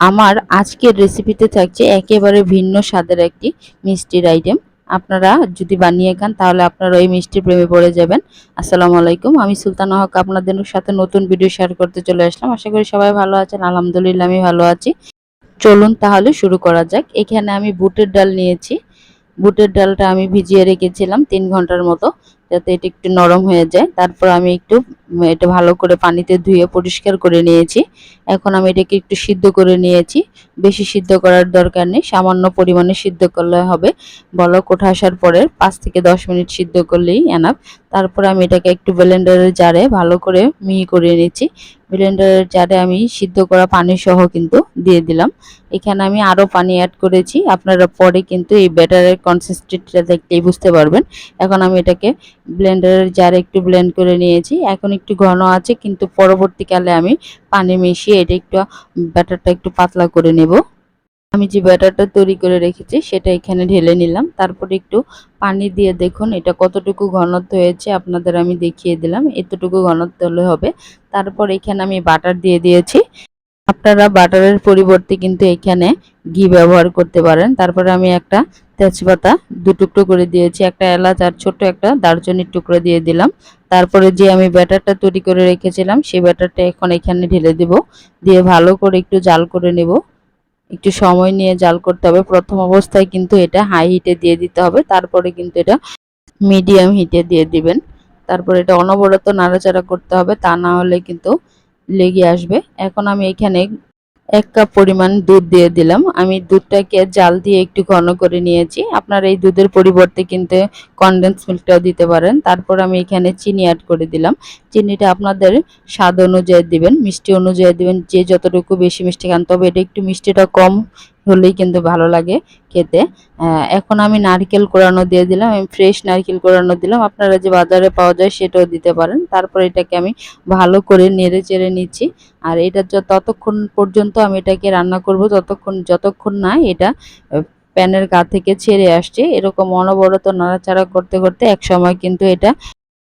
আমার আজকের রেসিপিতে থাকছে একেবারে ভিন্ন স্বাদের একটি মিষ্টির আইটেম আপনারা যদি বানিয়ে খান, তাহলে আপনারা ওই মিষ্টির প্রেমে পড়ে যাবেন। আসসালামু আলাইকুম, আমি সুলতানা হক, আপনাদের সাথে নতুন ভিডিও শেয়ার করতে চলে আসলাম। আশা করি সবাই ভালো আছেন, আলহামদুলিল্লাহ আমি ভালো আছি। চলুন তাহলে শুরু করা যাক। এখানে আমি বুটের ডাল নিয়েছি। বুটের ডালটা আমি ভিজিয়ে রেখেছিলাম তিন ঘণ্টার মতো। যাতে এটা একটু নরম হয়ে যায়। তারপর আমি একটু এটা ভালো করে পানিতে ধুয়ে পরিষ্কার করে নিয়েছি। এখন আমি এটাকে একটু সিদ্ধ করে নিয়েছি। বেশি সিদ্ধ করার দরকার নেই, সামান্য পরিমাণে সিদ্ধ করলে হবে। বলক ওঠা আসার পরে পাঁচ থেকে দশ মিনিট সিদ্ধ করলেই এনাফ তারপরে আমি এটাকে একটু ব্লেন্ডারের জারে ভালো করে মিহি করে নিয়েছি। ব্লেন্ডারের জারে আমি সিদ্ধ করা পানি সহ কিন্তু দিয়ে দিলাম। এখানে আমি আরও পানি অ্যাড করেছি। আপনারা পরে কিন্তু এই ব্যাটারের কনসিস্টেন্সিটা দেখলেই বুঝতে পারবেন। এখন আমি এটাকে ব্লেন্ডারের জারে একটু ব্লেন্ড করে নিয়েছি। এখন একটু ঘন আছে, কিন্তু পরবর্তীকালে আমি পানি মিশিয়ে এটা একটু ব্যাটারটা একটু পাতলা করে নেব। আমি যে ব্যাটারটা তৈরি করে রেখেছি, সেটা এখানে ঢেলে নিলাম। তারপরে একটু পানি দিয়ে দেখুন এটা কতটুকু ঘনত্ব হয়েছে, আপনাদের আমি দেখিয়ে দিলাম। এতটুকু ঘনত্ব হলে হবে। তারপর এখানে আমি বাটার দিয়ে দিয়েছি। আপনারা বাটারের পরিবর্তে কিন্তু এখানে ঘি ব্যবহার করতে পারেন। তারপরে আমি একটা তেজপাতা দু টুকরো করে দিয়েছি, একটা এলাচ আর ছোট্ট একটা দারচিনির টুকরো দিয়ে দিলাম। তারপরে যে আমি ব্যাটারটা তৈরি করে রেখেছিলাম, সেই ব্যাটারটা এখন এখানে ঢেলে দেব। দিয়ে ভালো করে একটু জাল করে নেব। একটু সময় নিয়ে জাল করতে হবে। প্রথম অবস্থায় কিন্তু এটা হাই হিটে দিয়ে দিতে হবে। তারপরে কিন্তু এটা মিডিয়াম হিটে দিয়ে দিবেন। তারপরে এটা অনবরত নাড়াচাড়া করতে হবে। তা না হলে কিন্তু লেগে আসবে। এখন আমি এখানে এক কাপ পরিমাণ দুধ দিয়ে দিলাম। আমি দুধটাকে জাল দিয়ে একটু ঘন করে নিয়েছি। আপনারা এই দুধের পরিবর্তে কিন্তু কনডেন্স মিল্কটাও দিতে পারেন। তারপর আমি এখানে চিনি অ্যাড করে দিলাম। চিনিটা আপনাদের স্বাদ অনুযায়ী দিবেন, মিষ্টি অনুযায়ী দিবেন, যে যতটুকু বেশি মিষ্টি খান, তবে এটা একটু মিষ্টিটা কম হলেই কিন্তু ভালো লাগে খেতে। এখন আমি নারকেল কোরানো দিয়ে দিলাম, আমি ফ্রেশ নারকেল কোরানো দিলাম। আপনারা যে বাজারে পাওয়া যায় সেটাও দিতে পারেন। তারপর এটাকে আমি ভালো করে নেড়ে চেড়ে নিচ্ছি। আর এটা ততক্ষণ পর্যন্ত আমি এটাকে রান্না করব। ততক্ষণ যতক্ষণ না এটা প্যানের গা থেকে ছেড়ে আসছে, এরকম অনবরত নাড়াচাড়া করতে করতে এক সময় কিন্তু এটা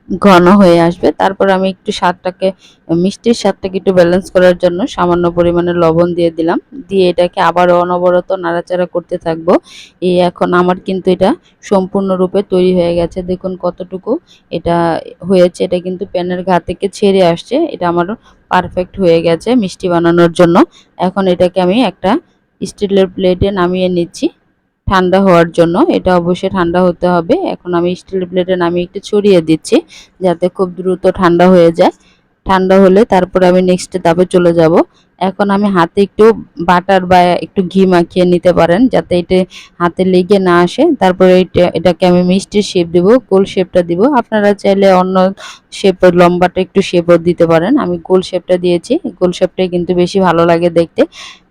ঘন হয়ে আসবে। তারপর আমি একটু স্বাদটাকে, মিষ্টির স্বাদটাকে একটু ব্যালেন্স করার জন্য সামান্য পরিমাণে লবণ দিয়ে দিলাম। দিয়ে এটাকে আবার অনবরত নাড়াচাড়া করতে থাকব। এই এখন আমার কিন্তু এটা সম্পূর্ণরূপে তৈরি হয়ে গেছে। দেখুন কতটুকু এটা হয়েছে। এটা কিন্তু প্যানের ঘা থেকে ছেড়ে আসছে। এটা আমার পারফেক্ট হয়ে গেছে মিষ্টি বানানোর জন্য। এখন এটাকে আমি একটা স্টিলের প্লেটে নামিয়ে নিচ্ছি। ঠান্ডা হওয়ার জন্য, এটা অবশ্যই ঠান্ডা হতে হবে। এখন আমি স্টিল প্লেটে নামিয়ে একটু ছড়িয়ে দিচ্ছি, যাতে খুব দ্রুত ঠান্ডা হয়ে যায়। ঠান্ডা হলে তারপরে আমি নেক্সট ধাপে চলে যাব। এখন আমি হাতে একটু বাটার বা একটু ঘি মাখিয়ে নিতে পারেন, যাতে এটা হাতে লেগে না আসে। তারপরে এটা, এটাকে আমি মিষ্টির শেপ দেব, গোল শেপটা দিব। আপনারা চাইলে অন্য শেপ লম্বাটা একটু শেপও দিতে পারেন। আমি গোল শেপটা দিয়েছি গোল শেপটাই কিন্তু বেশি ভালো লাগে দেখতে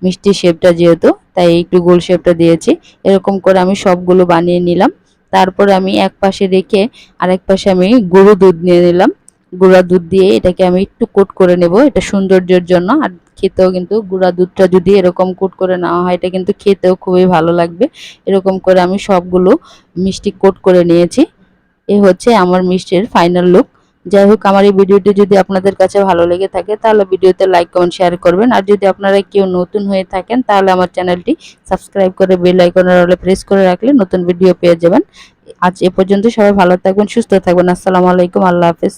মিষ্টির শেপটা যেহেতু, তাই একটু গোল শেপটা দিয়েছি। এরকম করে আমি সবগুলো বানিয়ে নিলাম। তারপরে আমি এক পাশে রেখে আরেক পাশে আমি গরু দুধ নিয়ে নিলাম। গুঁড়া দুধ দিয়ে এটাকে আমি একটু কোট করে নেব, এটা সৌন্দর্যের জন্য। আর খেতেও কিন্তু গুঁড়া দুধটা যদি এরকম কোট করে নেওয়া হয়, এটা কিন্তু খেতেও খুবই ভালো লাগবে। এরকম করে আমি সবগুলো মিষ্টি কোট করে নিয়েছি। এ হচ্ছে আমার মিষ্টির ফাইনাল লুক যাই হোক, আমার এই ভিডিওটি যদি আপনাদের কাছে ভালো লেগে থাকে, তাহলে ভিডিওতে লাইক কমেন্ট শেয়ার করবেন। আর যদি আপনারা কেউ নতুন হয়ে থাকেন, তাহলে আমার চ্যানেলটি সাবস্ক্রাইব করে বেল আইকনের হলে প্রেস করে রাখলে নতুন ভিডিও পেয়ে যাবেন। আজ এ পর্যন্ত সবাই ভালো থাকবেন, সুস্থ থাকবেন। আসসালামু আলাইকুম, আল্লাহ হাফেজ।